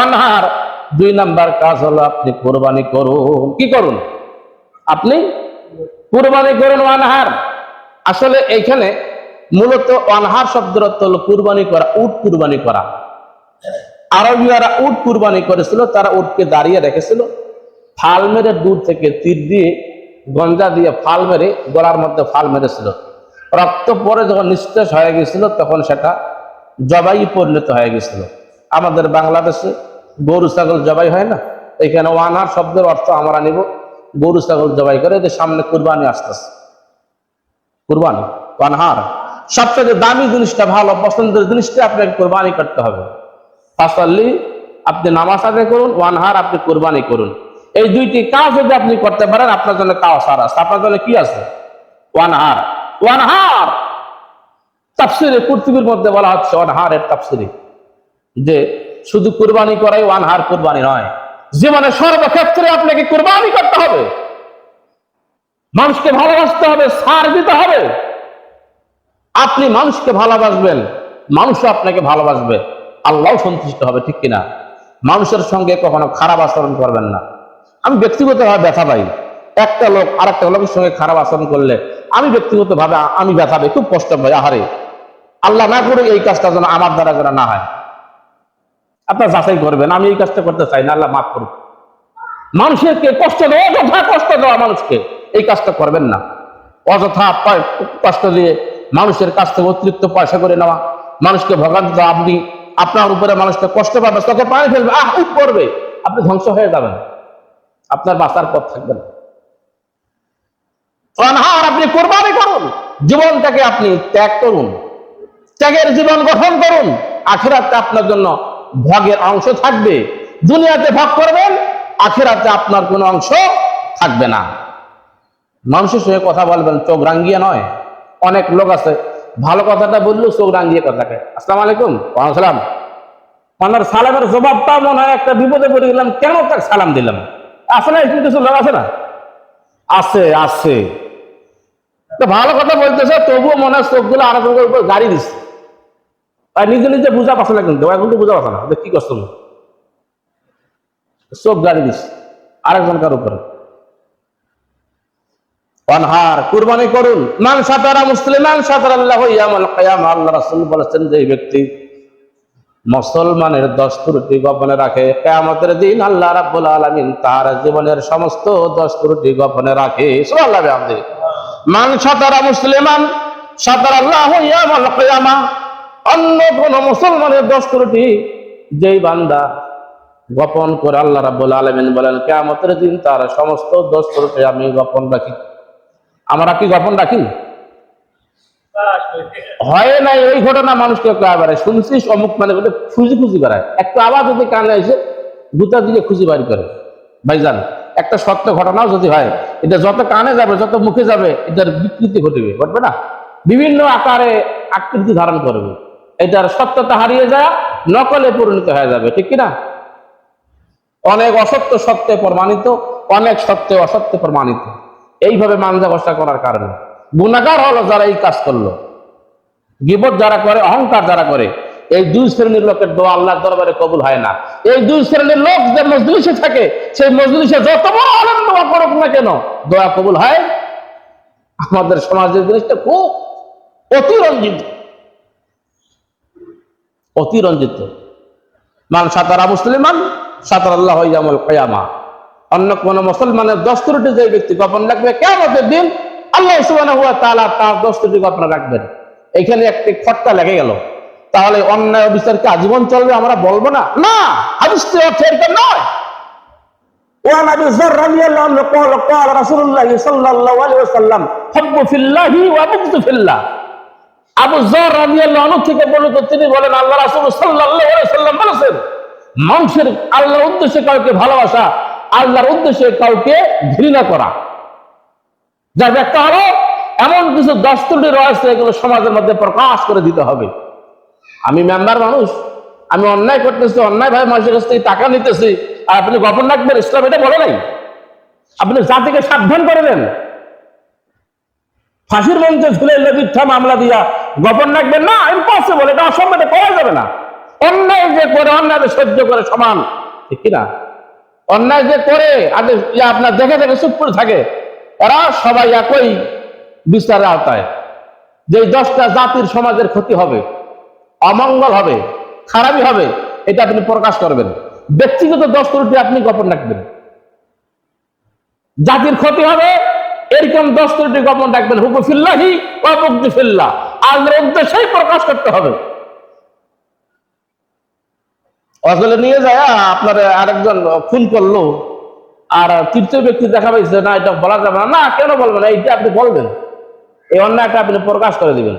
ওয়ানহার দুই নাম্বার কাজ হলো আপনি কোরবানি করুন। কি করুন? আপনি কুরবানি করুন ওয়ানহার আসলে এইখানে মূলত ওয়ানহার শব্দের অর্থ হলো কুরবানি করা, উট কুরবানি করা। আরবীয়রা উট কুরবানি করেছিল, তারা উটকে দাঁড়িয়ে রেখেছিল। ফাল মেরে দূর থেকে তীর দিয়ে, গঞ্জা দিয়ে ফাল মেরে, গলার মধ্যে ফাল মেরেছিল। রক্ত পরে যখন নিঃশেষ হয়ে গেছিল, তখন সেটা জবাই পরিণত হয়ে গেছিল। আমাদের বাংলাদেশে গরু, ছাগল জবাই হয় না? এখানে ওয়ানার শব্দের অর্থ আমরা নিব, গরু, ছাগল জবাই করে এদের সামনে কুরবানি আসতেছে। কুরবানি ওয়ানহার সবচেয়ে দামি জিনিসটা, ভালো, পছন্দের জিনিসটা আপনাকে কোরবানি করতে হবে। ফাসাল্লি আপনি নামাজ আদায় করুন, ওয়ানহার আপনি কোরবানি করুন। এই দুইটি কাজ যদি আপনি করতে পারেন, আপনার জন্য কাওসার আছে। আপনার জন্য কি আছে? ওয়ানহার। ওয়ানহার! তাফসিরে পৃথিবীর মধ্যে বলা হচ্ছে ওয়ানহারের তাফসিরে। যে শুধু কুরবানি করাই ওয়ানহার কুরবানি নয়। জীবনে সর্বক্ষেত্রে আপনাকে কুরবানি করতে হবে। মানুষকে ভালোবাসতে হবে, সার দিতে হবে। আপনি মানুষকে ভালোবাসবেন, মানুষও আপনাকে ভালোবাসবে। আল্লাহ সন্তুষ্ট হবে, ঠিক কিনা? মানুষের সঙ্গে কখনো খারাপ আচরণ করবেন না। আমি ব্যক্তিগতভাবে ব্যথা পাই। একটা লোক আর একটা লোকের সঙ্গে খারাপ আচরণ করলে আমি ব্যক্তিগতভাবে, আমি ব্যথা পাই, খুব কষ্ট পাই। আহারে, আল্লাহ না করে এই কাজটা যেন আমার দ্বারা যেন না হয়। আপনার যাচাই করবেন, আমি এই কাজটা করতে চাই, না আল্লাহ মাফ করুন মানুষকে কষ্ট দেওয়া অযথা কষ্ট দেওয়া মানুষকে। এই কাজটা করবেন না। অযথা কষ্ট দিয়ে মানুষের কাছ থেকে অতিরিক্ত পয়সা করে নেওয়া, মানুষকে ভোগান্ত আপনি আপনার উপরে মানুষকে কষ্ট পাবে, চোখে পানি ফেলবে, আহ, উঠ করবে আপনি ধ্বংস হয়ে যাবেন। আপনার বাঁচার পথ থাকবে না। অনাহার আপনি কোরবানি করুন, জীবনটাকে আপনি ত্যাগ করুন, ত্যাগের জীবন গঠন করুন, আখেরাতে আপনার জন্য ভগের অংশ থাকবে। দুনিয়াতে ভাগ করবেন, আখেরাতে আপনার কোনো অংশ থাকবে না। মানুষের সঙ্গে কথা বলবেন, চোখ রাঙ্গিয়ে নয়। অনেক লোক আছে, ভালো কথাটা বললেও চোখ রাঙ্গিয়ে কথাকে আসসালামু আলাইকুম সালাম। ওনার সালামের জবাবটা মনে হয় একটা বিপদে পড়ে গেলাম, কেন তাকে সালাম দিলাম? আসলে একটু কিছু লোক আছে না? আছে আছে। তো ভালো কথা বলতেছে, তবুও মনে হয় চোখগুলো আরেকজনের উপর গাড়ি দিচ্ছে। আর নিজে নিজে বুঝা পাচ্ছে না কিন্তু এখন তো বুঝা পাচ্ছে না কি হলো। চোখ গাড়ি দিস আরেকজনকার উপরে। অনহার, কুরবানি করুন। মান সাতারা মুসলিমান আল্লাহ আল্লাহ বলেছেন যে ব্যক্তি মুসলমানের দস্তুরটি গোপনে রাখে। দিন আল্লাহ রাব্বুল আলামিন তার জীবনের সমস্ত দস্তুরটি গোপনে রাখে। সুবহানাল্লাহ বিহামদি মান সাতারা মুসলিমান, সাতার আল্লাহ ইয়ামাল অন্য কোন মুসলমানের দস্তুরটি যেই বান্দা গোপন করে আল্লাহ রাব্বুল আলামিন বলেন, কেয়ামতের দিন তার সমস্ত দস্তুরটি আমি গোপন রাখি। আমরা কি গোপন রাখি? হয় নাই ওই ঘটনা মানুষকে একেবারে শুনছিস? অমুক মানে বলে খুঁজি খুঁজি বেড়ায়। একটা আবার যদি কানে এসে দুটা দিকে খুঁজি বাড়ি করে। ভাইজান, একটা সত্য ঘটনাও যদি হয়, এটা যত কানে যাবে, যত মুখে যাবে, এটার বিকৃতি ঘটবে ঘটবে না? বিভিন্ন আকারে আকৃতি ধারণ করবে। এটার সত্যতা হারিয়ে যায়, নকলে পরিণত হয়ে যাবে, ঠিক কিনা? অনেক অসত্য সত্যে প্রমাণিত, অনেক সত্যে অসত্য প্রমাণিত। এইভাবে মানজা বসা করার কারণে। গুণাগার হলো যারা এই কাজ করল। গিবত যারা করে, অহংকার যারা করে, এই দুই শ্রেণির লোকের দোয়া আল্লাহর দরবারে কবুল হয় না। এই দুই শ্রেণির লোক যে মজলিসে থাকে, সেই মজলিসে যত বড় আনন্দ করুক না কেন, দোয়া কবুল হয়? আমাদের সমাজের জিনিসটা খুব অতিরঞ্জিত। অতিরঞ্জিত মান সাতারা মুসলিমান সাতার আল্লাহ ইয়ামুল কিয়ামা অন্য কোন মুসলমানের দস্তুরটি যে ব্যক্তি গোপন রাখবে কেমতের দিন আল্লাহ সুবহানাহু ওয়া তাআলা তার দস্তুরটি গোপন রাখবেন এখানে একটি খটকা লেগে গেল তাহলে অন্যায় বিচারকে আজীবন চলবে আমরা বলবো না না হাদিসটি অর্থ এটা নয় وعن ابي ذر رضي الله عنه قال قال رسول الله صلى الله عليه وسلم حب في الله وبغض في الله আবু জর রাদিয়াল্লাহু আনহু থেকে বর্ণিত তিনি বলেন, আল্লাহ রাসূল সাল্লাম বলেছেন মানুষের আল্লাহর উদ্দেশ্যে কাউকে ভালোবাসা, আল্লাহর উদ্দেশ্যে কাউকে ঘৃণা করা। যার ব্যাখ্যা হলো, এমন কিছু দস্তুটি রয়েছে এগুলো সমাজের মধ্যে প্রকাশ করে দিতে হবে। আমি মেম্বার মানুষ, আমি অন্যায় করতেছি অন্যায় ভাবে মানুষের কাছ থেকে টাকা নিতেছি, আর আপনি রাখবেন, ইসলাম এটা বলে নাই। আপনি জাতিকে সাবধান করে দেন। ফাঁসির মঞ্চে ঝুলে মিথ্যা মামলা দিয়া গোপন রাখবেন না ইম্পসিবল এটা অসম্ভব করা যাবে না। অন্যায় যে করে, অন্যায় সহ্য করে সমান ঠিক কিনা অন্যায় যে করে, আর আপনার দেখে দেখে চুপ করে থাকে ওরা সবাই একই বিচারের আওতায়। যে দশটা জাতির সমাজের ক্ষতি হবে, অমঙ্গল হবে, খারাপই হবে, এটা আপনি প্রকাশ করবেন। ব্যক্তিগত দশ ত্রুটি আপনি গোপন রাখবেন। জাতির ক্ষতি হবে এরকম দশ ত্রুটি গোপন রাখবেন। হুকুফিল্লাহি ফিল্লাহ আল্লাহর উদ্দেশ্যেই প্রকাশ করতে হবে। আসলে নিয়ে যায়, আপনার আরেকজন খুন করল, আর তৃতীয় ব্যক্তি দেখা পাইছে, না, এটা বলা যাবে না। না, কেন বলবেন এইটা আপনি বলবেন। এই অন্যায়টা আপনি প্রকাশ করে দিবেন।